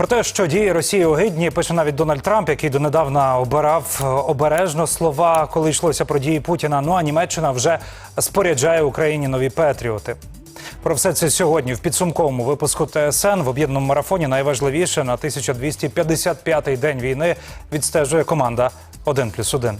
Про те, що дії Росії огидні, пише навіть Дональд Трамп, який донедавна обирав е, обережно слова, коли йшлося про дії Путіна. Ну а Німеччина вже споряджає Україні нові патріоти. Про все це сьогодні в підсумковому випуску ТСН в об'єднаному марафоні найважливіше на 1255-й день війни відстежує команда 1+,1.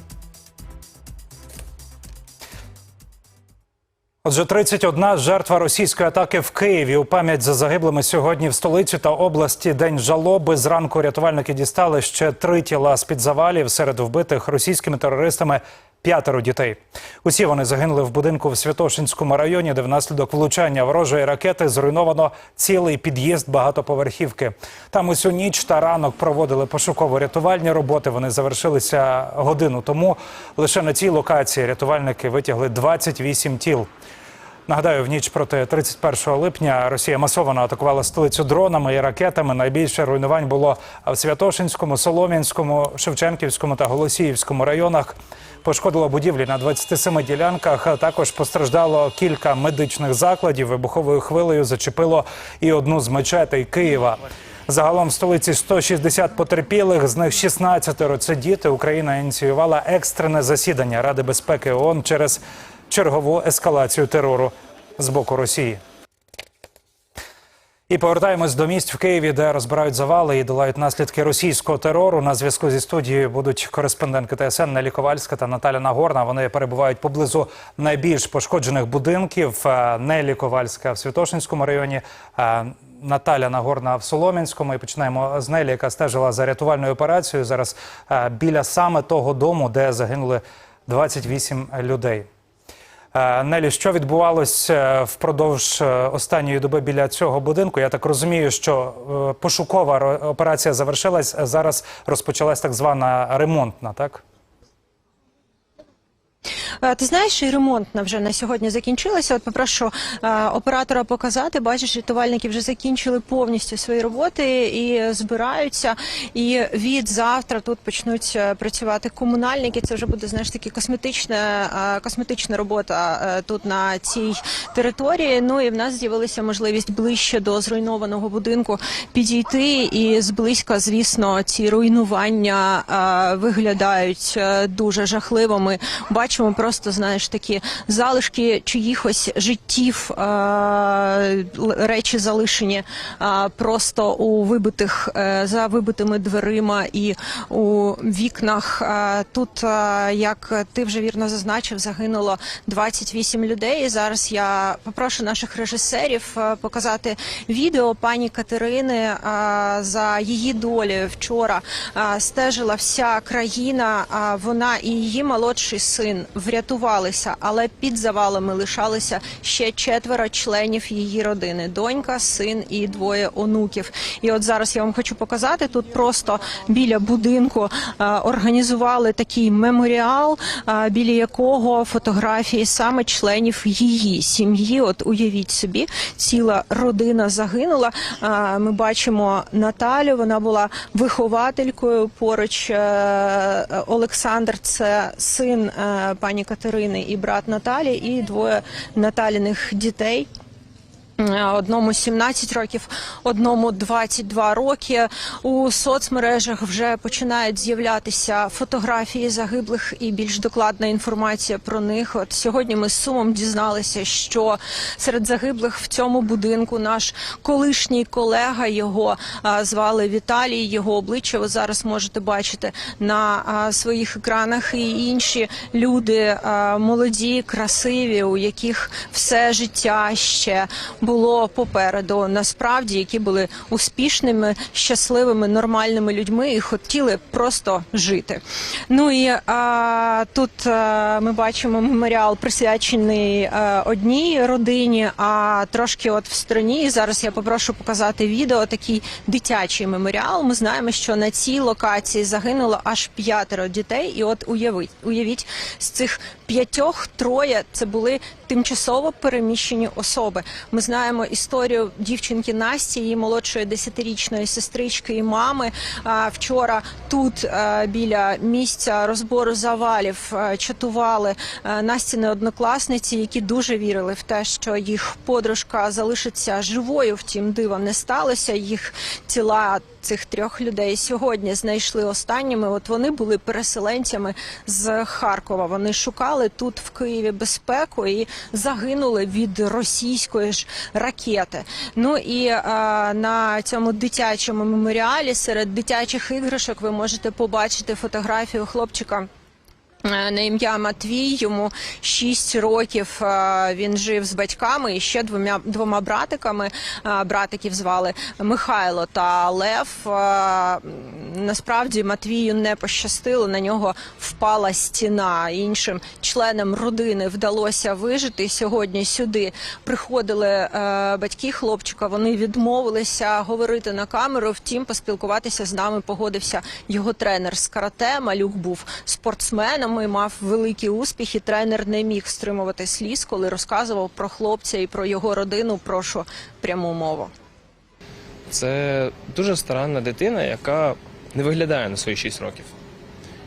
Отже, 31 жертва російської атаки в Києві у пам'ять за загиблими сьогодні в столиці та області день жалоби. Зранку рятувальники дістали ще три тіла з під завалів серед вбитих російськими терористами. П'ятеро дітей. Усі вони загинули в будинку в Святошинському районі, де внаслідок влучання ворожої ракети зруйновано цілий під'їзд багатоповерхівки. Там усю ніч та ранок проводили пошуково-рятувальні роботи. Вони завершилися годину тому. Лише на цій локації рятувальники витягли 28 тіл. Нагадаю, в ніч проти 31 липня Росія масово атакувала столицю дронами і ракетами. Найбільше руйнувань було в Святошинському, Солом'янському, Шевченківському та Голосіївському районах. Пошкодило будівлі на 27 ділянках. Також постраждало кілька медичних закладів. Вибуховою хвилею зачепило і одну з мечетей Києва. Загалом в столиці 160 потерпілих, з них 16 – це діти. Україна ініціювала екстрене засідання Ради безпеки ООН через чергову ескалацію терору з боку Росії. І повертаємось до місць в Києві, де розбирають завали і долають наслідки російського терору. На зв'язку зі студією будуть кореспондентки ТСН Нелі Ковальська та Наталя Нагорна. Вони перебувають поблизу найбільш пошкоджених будинків. Е, Нелі Ковальська в Святошинському районі. е, Наталя Нагорна в Солом'янському. І починаємо з Нелі, яка стежила за рятувальною операцією. Зараз е, біля саме того дому, де загинули 28 людей. Е, Нелі, що відбувалось е, впродовж е, останньої доби біля цього будинку? Я так розумію, що пошукова операція завершилась. Зараз розпочалась так звана ремонтна, так? Е, Ти знаєш, і ремонтна вже на сьогодні закінчилася. От попрошу е, оператора показати. Бачиш, рятувальники вже закінчили повністю свої роботи і збираються. І від завтра тут почнуть е, працювати комунальники. Це вже буде знаєш таки косметична, косметична робота тут на цій території. Ну і в нас з'явилася можливість ближче до зруйнованого будинку підійти. І зблизька, звісно, ці руйнування виглядають дуже жахливо. Ми бачимо просто знаєш такі залишки чиїхось життів, е, речі залишені е, просто у вибитих е, за вибитими дверима і у вікнах. Тут, як ти вже вірно зазначив, загинуло 28 людей. Зараз я попрошу наших режисерів показати відео пані Катерини за її долі. Вчора стежила вся країна. Вона і її молодший син врятувалися, але під завалами лишалися ще четверо членів її родини: донька, син і двоє онуків. І от зараз я вам хочу показати тут просто біля будинку е, організували такий меморіал, е, біля якого фотографії саме членів її сім'ї. От уявіть собі, ціла родина загинула. Е, Ми бачимо Наталю. Вона була вихователькою. Поруч Олександр, це син пані Катерини і брат Наталі, і двоє Наталіних дітей. Е, Одному 17 років, одному 22 роки. У соцмережах вже починають з'являтися фотографії загиблих і більш докладна інформація про них. От сьогодні ми з сумом дізналися, що серед загиблих в цьому будинку наш колишній колега його а, звали Віталій. Його обличчя ви зараз можете бачити на а, своїх екранах. І інші люди молоді, красиві, у яких все життя ще було попереду. Насправді, які були успішними, щасливими, нормальними людьми і хотіли просто жити. Ну і а, тут а, ми бачимо меморіал присвячений а, одній родині, а трошки от в стороні. Зараз я попрошу показати відео. Такий дитячий меморіал. Ми знаємо, що на цій локації загинуло аж п'ятеро дітей. І от уявіть, уявіть, з цих п'ятьох троє це були тимчасово переміщені особи. Ми знаємо історію дівчинки Насті, її молодшої десятирічної сестрички і мами. Вчора тут е, біля місця розбору завалів е, чатували е, Настіни однокласниці, які дуже вірили в те, що їх подружка залишиться живою. Втім, дива не сталося. Їх тіла цих трьох людей сьогодні знайшли останніми. От вони були переселенцями з Харкова. Вони шукали тут в Києві безпеку і загинули від російської ж ракети. Ну і е, на цьому дитячому меморіалі серед дитячих іграшок ви можете побачити фотографію хлопчика. Е, На ім'я Матвій йому 6 років. е, Він жив з батьками і ще двома двома братиками. Е, Братиків звали Михайло та Лев. Насправді Матвію не пощастило. На нього впала стіна. Іншим членам родини вдалося вижити. Сьогодні сюди приходили батьки хлопчика. Вони відмовилися говорити на камеру. Втім, поспілкуватися з нами погодився його тренер з карате. Малюк був спортсменом і мав великі успіхи. Тренер не міг стримувати сліз, коли розказував про хлопця і про його родину. Прошу пряму мову. Це дуже старанна дитина, яка не виглядає на свої 6 років,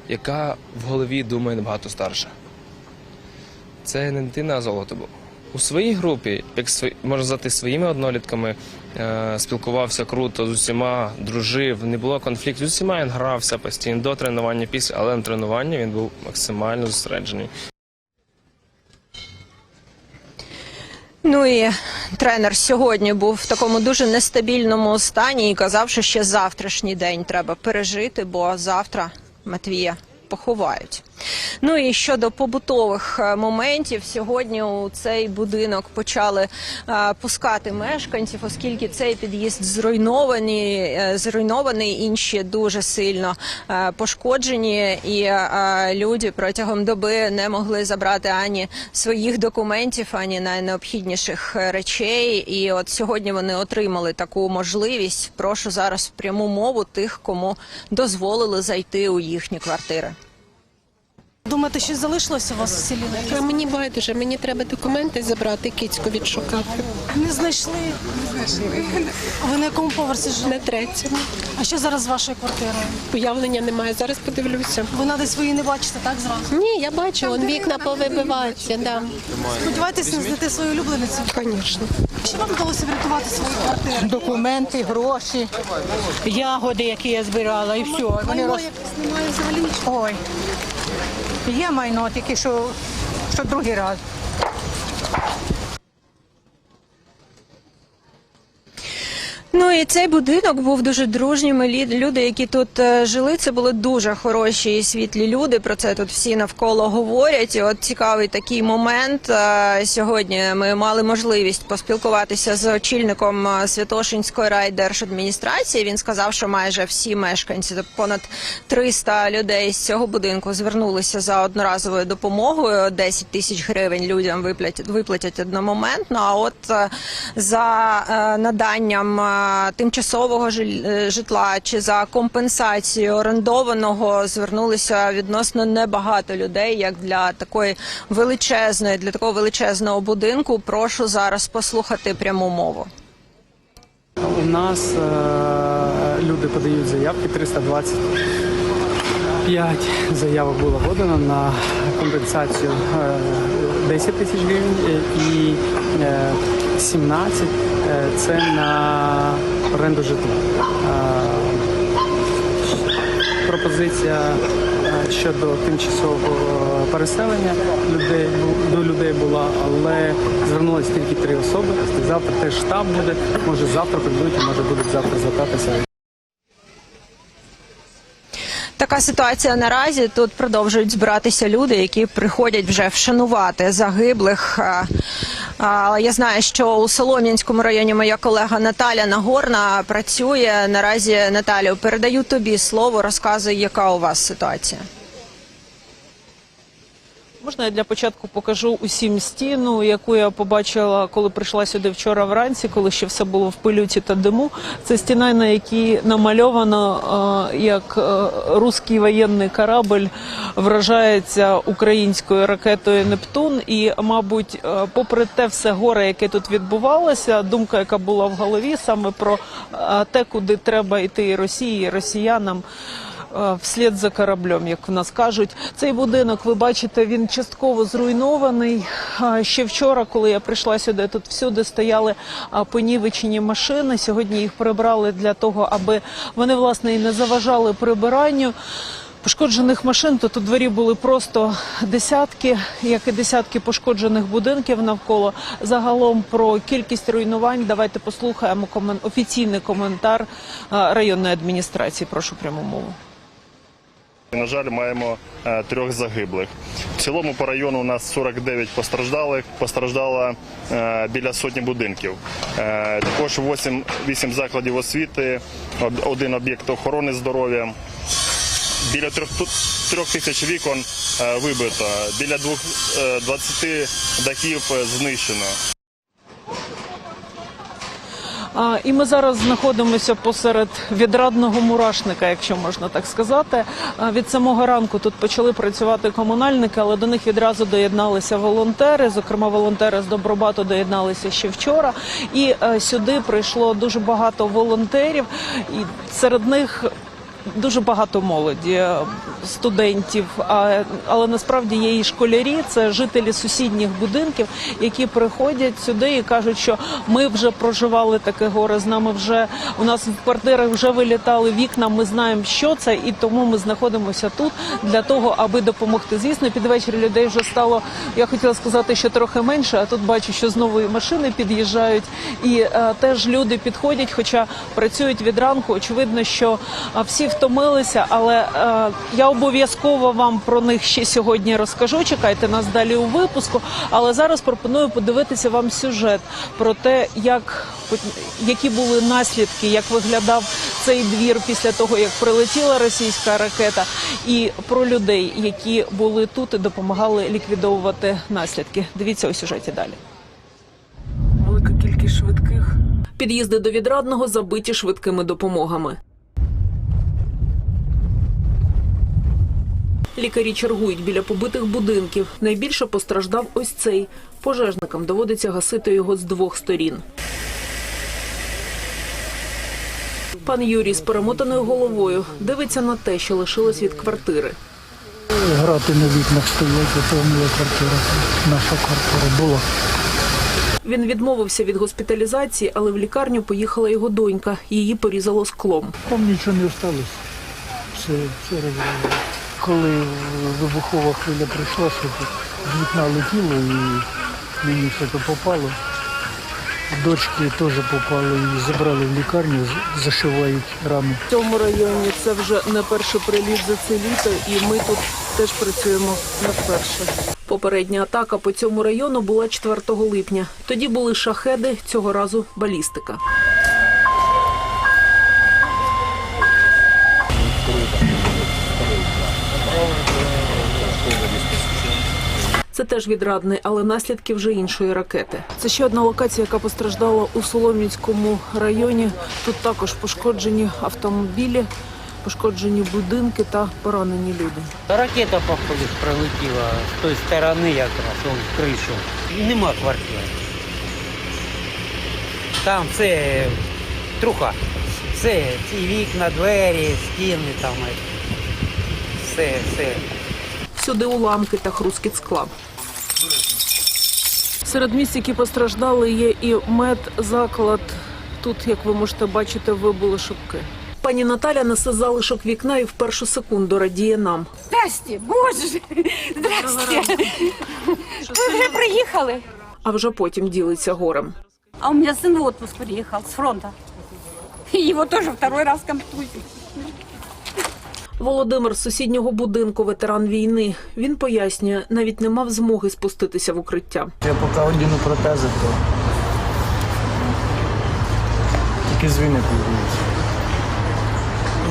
яка в голові думає набагато старша. Це не дитина, а золото було. У своїй групі, як можна сказати, своїми однолітками, е, спілкувався круто з усіма, дружив, не було конфлікту. З усіма він грався постійно до тренування, після, але на тренуванні він був максимально зосереджений. Ну і тренер сьогодні був в такому дуже нестабільному стані і казав, що ще завтрашній день треба пережити, бо завтра Матвія поховають. Ну і щодо побутових е, моментів, сьогодні у цей будинок почали е, пускати мешканців, оскільки цей під'їзд зруйнований, е, зруйнований, інші дуже сильно е, пошкоджені, і е, люди протягом доби не могли забрати ані своїх документів, ані найнеобхідніших речей. І от сьогодні вони отримали таку можливість. Прошу зараз пряму мову тих, кому дозволили зайти у їхні квартири. Думаєте, щось залишилося у вас в селі? А мені байдуже, мені треба документи забрати, кицьку відшукати. Не знайшли. А ви на якому поверсі живете? На третьому. А що зараз з вашою квартирою? Уявлення немає. Зараз подивлюся. Ви на десь свої не бачите, так зразу? Ні, я бачу, он вікна повибиваються, да. Сподіваєтесь знайти свою улюбленицю? Звісно. Чи вам вдалося врятувати свою квартиру? документи, гроші, ягоди, які я збирала, і все. Вони роз... немає взагалі нічого. Ой. Є майно, тільки що, що другий раз. Ну і цей будинок був дуже дружніми. Люди, які тут е, жили, це були дуже хороші і світлі люди. Про це тут всі навколо говорять. І от цікавий такий момент. Е, Сьогодні ми мали можливість поспілкуватися з очільником е, Святошинської райдержадміністрації. Він сказав, що майже всі мешканці, тобто понад 300 людей з цього будинку звернулися за одноразовою допомогою. 10 тисяч гривень людям виплатять виплатять одномоментно. А от за наданням е, тимчасового е, житла чи за компенсацією орендованого звернулися відносно небагато людей, як для такої величезної, для такого величезного будинку. Прошу зараз послухати пряму мову. У нас е, люди подають заявки 325 заявок було подано на компенсацію е, 10 тисяч гривень е, і е, 17 е, це на оренду житла. Е, пропозиція е, щодо тимчасового переселення людей до людей була, але звернулися тільки три особи. Завтра теж штаб буде. Може завтра прийдуть, може будуть завтра звертатися. Така ситуація наразі. Тут продовжують збиратися люди, які приходять вже вшанувати загиблих. А, Я знаю, що у Солом'янському районі моя колега Наталя Нагорна працює. Наразі Наталю передаю тобі слово. Розказуй, яка у вас ситуація. Можна я для початку покажу усім стіну, яку я побачила, коли прийшла сюди вчора вранці, коли ще все було в пилюці та диму. Це стіна, на якій намальовано, е, як е, руський воєнний корабль вражається українською ракетою Нептун. І, мабуть, е, попри те все горе, яке тут відбувалося, думка, яка була в голові, саме про те, куди треба йти Росії, росіянам. Е, Вслід за кораблем, як в нас кажуть, цей будинок, ви бачите, він частково зруйнований. Ще вчора, коли я прийшла сюди, тут всюди стояли понівечені машини. Сьогодні їх прибрали для того, аби вони власне і не заважали прибиранню. Пошкоджених машин тут у дворі були просто десятки, як і десятки пошкоджених будинків навколо. Загалом про кількість руйнувань давайте послухаємо офіційний коментар районної адміністрації. Прошу пряму мову. На жаль, маємо е, трьох загиблих. В цілому по району у нас 49 постраждалих. Постраждало е, біля сотні будинків. Е, також 8, 8 закладів освіти, од- один об'єкт охорони здоров'я. Біля трьох, трьох тисяч вікон вибито, біля двох, е, 20 дахів знищено. І ми зараз знаходимося посеред відрадного мурашника, якщо можна так сказати. Від самого ранку тут почали працювати комунальники, але до них відразу доєдналися волонтери. Зокрема, волонтери з Добробату доєдналися ще вчора. І е, сюди прийшло дуже багато волонтерів, і серед них. Дуже багато молоді, е, студентів, але насправді є і школярі, це жителі сусідніх будинків, які приходять сюди і кажуть, що ми вже проживали таке горе. З нами вже у нас в квартирах вже вилітали вікна. Ми знаємо, що це, і тому ми знаходимося тут для того, аби допомогти. Звісно, під вечір людей вже стало. Я хотіла сказати, що трохи менше. А тут бачу, що знову і машини під'їжджають, і е, теж люди підходять, хоча працюють від ранку. Очевидно, що всі втомилися, але е, я обов'язково вам про них ще сьогодні розкажу. Чекайте нас далі у випуску. Але зараз пропоную подивитися вам сюжет про те, як які були наслідки, як виглядав цей двір після того, як прилетіла російська ракета, і про людей, які були тут і допомагали ліквідовувати наслідки. Дивіться у сюжеті далі. Велика кількість швидких. Під'їзди до відрадного забиті швидкими допомогами. Лікарі чергують біля побитих будинків. Найбільше постраждав ось цей. Пожежникам доводиться гасити його з двох сторін. Пан Юрій з перемотаною головою дивиться на те, що лишилось від квартири. Грати на вікнах стоять, моя квартира, наша квартира була. Він відмовився від госпіталізації, але в лікарню поїхала його донька. Її порізало склом. Там нічого не залишилось. Все, все розривало. Коли вибухова хвиля прийшла, що тут з вікна летіло і мені все то попало. Дочки теж попали і забрали в лікарню, зашивають рану. В цьому районі це вже не перший приліт за це літо, і ми тут теж працюємо не вперше. Попередня атака по цьому району була 4 липня. Тоді були шахеди, цього разу балістика. Теж відрадний, але наслідки вже іншої ракети. Це ще одна локація, яка постраждала у Солом'янському районі. Тут також пошкоджені автомобілі, пошкоджені будинки та поранені люди. Ракета, походу, прилетіла з тої сторони якраз, он в кришу. Нема квартири. Там все труха. Все, ці вікна, двері, стіни там. е, Все, все. Всюди уламки та хрускіт скла. Серед місць, які постраждали, є і медзаклад. Тут, як ви можете бачити, вибули шибки. Пані Наталя несе залишок вікна і в першу секунду радіє нам. Здрасте, боже, здрасте. Ви вже приїхали? А вже потім ділиться горем. А у меня сын в отпуск приехал с фронта. И его тоже второй раз контузит. Володимир з сусіднього будинку, ветеран війни. Він пояснює, навіть не мав змоги спуститися в укриття. Я поки одіну протези, то тільки звіни війни.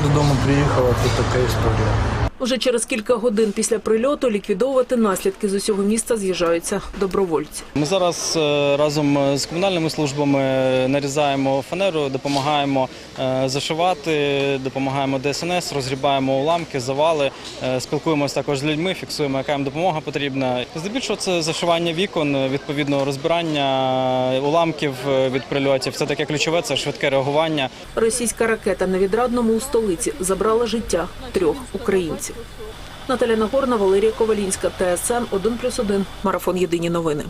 Додому приїхала, тут така історія. Уже через кілька годин після прильоту ліквідовувати наслідки з усього міста з'їжджаються добровольці. Ми зараз е, разом з комунальними службами нарізаємо фанеру, допомагаємо е, зашивати, допомагаємо ДСНС, розгрібаємо уламки, завали, е, спілкуємося також з людьми, фіксуємо, яка їм допомога потрібна. Здебільшого це зашивання вікон, відповідно розбирання уламків е, від прильотів. Це таке ключове, це швидке реагування. Російська ракета на відрадному у столиці забрала життя трьох українців. Наталя Нагорна, Валерія Ковалінська, ТСН 1+,1, Марафон Єдині новини.